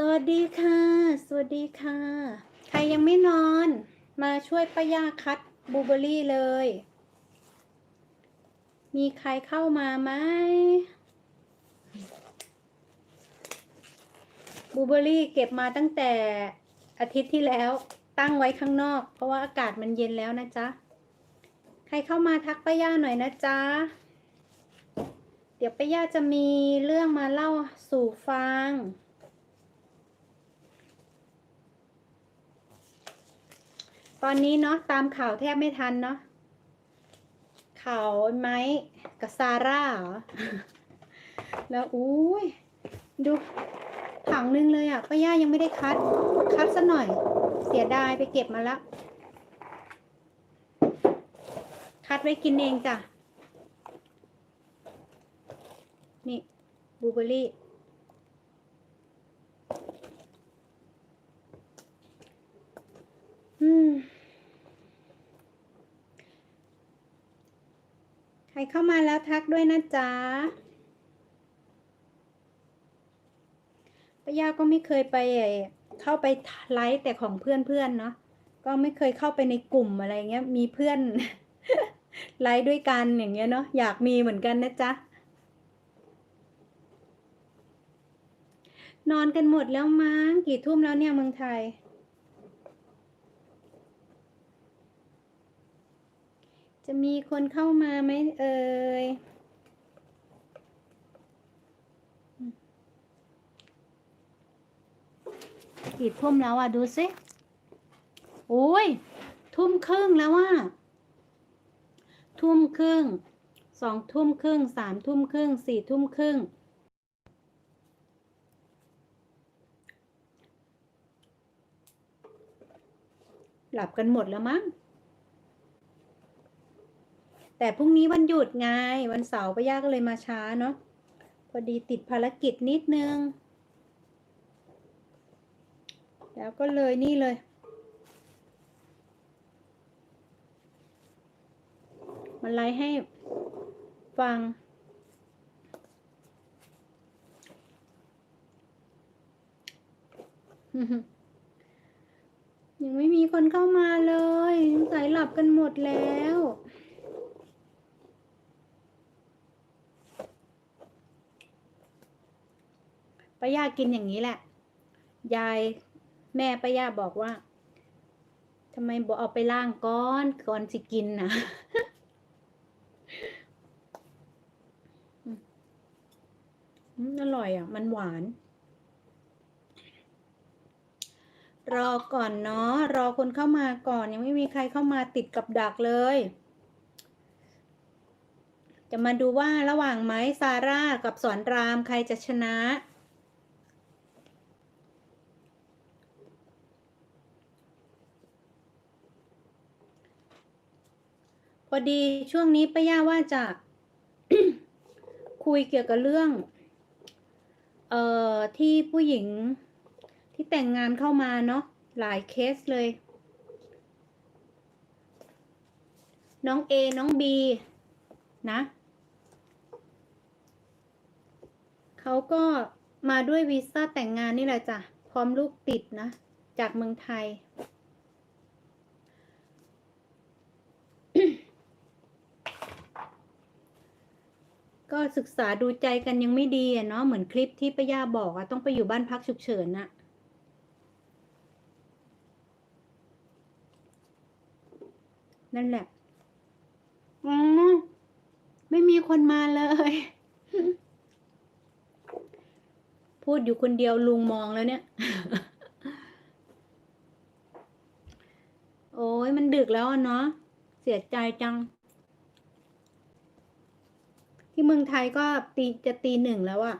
สวัสดีค่ะ สวัสดีค่ะ ใครยังไม่นอน มาช่วยป้ายาคัดบูเบอรี่เลย มีใครเข้ามาไหมบูเบอรี่เก็บมาตั้งแต่อาทิตย์ที่แล้วตั้งไว้ข้างนอก เพราะว่าอากาศมันเย็นแล้วนะจ๊ะ ใครเข้ามาทักป้ายาหน่อยนะจ๊ะ เดี๋ยวป้ายาจะมีเรื่องมาเล่าสู่ฟัง ตอนนี้เนาะตามข่าวแทบไม่ทันเนาะข่าวไม้กับซาร่าเหรอ แล้วอุ้ยดูถังนึงเลยอะ่ะป้าย่ายังไม่ได้คัด คัดซะหน่อย เสียดายไปเก็บมาแล้วคัดไว้กินเองจ้ะ นี่บูเบอร์รี่ อืม ใครเข้ามาแล้วทักด้วยนะจ๊ะป้ายาก็ไม่เคยไปเข้าไปไลฟ์แต่ของเพื่อนๆเนาะ ก็ไม่เคยเข้าไปในกลุ่มอะไรเงี้ย มีเพื่อนไลฟ์ด้วยกันอย่างเงี้ยเนาะ อยากมีเหมือนกันนะจ๊ะนอนกันหมดแล้วมั้งกี่ทุ่มแล้วเนี่ยเมืองไทย จะมีคนเข้ามาไหมเอ่ยกี่ทุ่มแล้วอะ ดูสิโอ้ย ทุ่มครึ่งแล้วว่า ทุ่มครึ่ง สองทุ่มครึ่ง สามทุ่มครึ่ง สี่ทุ่มครึ่ง หลับกันหมดแล้วมั้ง แต่พรุ่งนี้วันหยุดไง วันเสาร์ป้าย่าก็เลยมาช้าเนาะพอดีติดภารกิจนิดนึง แล้วก็เลยนี่เลยมาไลฟ์ให้ฟัง ยังไม่มีคนเข้ามาเลยสายหลับกันหมดแล้ว ป้าย่ากินอย่างนี้แหละ ยายแม่ป้าย่าบอกว่าทำไมบอกเอาไปล่างก้อนก่อนสิกินนะอร่อยอะ มันหวาน รอก่อนเนาะรอคนเข้ามาก่อน ยังไม่มีใครเข้ามาติดกับดักเลย จะมาดูว่าระหว่างไม้ซาร่ากับสอนรามใครจะชนะ พอดีช่วงนี้ป้าย่าว่าจะ คุยเกี่ยวกับเรื่อง เอ่อที่ผู้หญิงที่แต่งงานเข้ามาเนาะหลายเคสเลย น้องเอน้องบีนะเขาก็มาด้วยวีซ่าแต่งงานนี่แหละจ้ะ พร้อมลูกติดนะ จากเมืองไทย ก็ศึกษาดูใจกันยังไม่ดีอะเนาะเหมือนคลิปที่ป้าย่าบอกอะต้องไปอยู่บ้านพักฉุกเฉินอะนั่นแหละอ๋อไม่มีคนมาเลย พูดอยู่คนเดียวลุงมองแล้วเนี่ย โอ้ยมันดึกแล้วอะเนาะเสียใจจัง เมืองไทยก็ตีจะตีหนึ่งแล้วอะ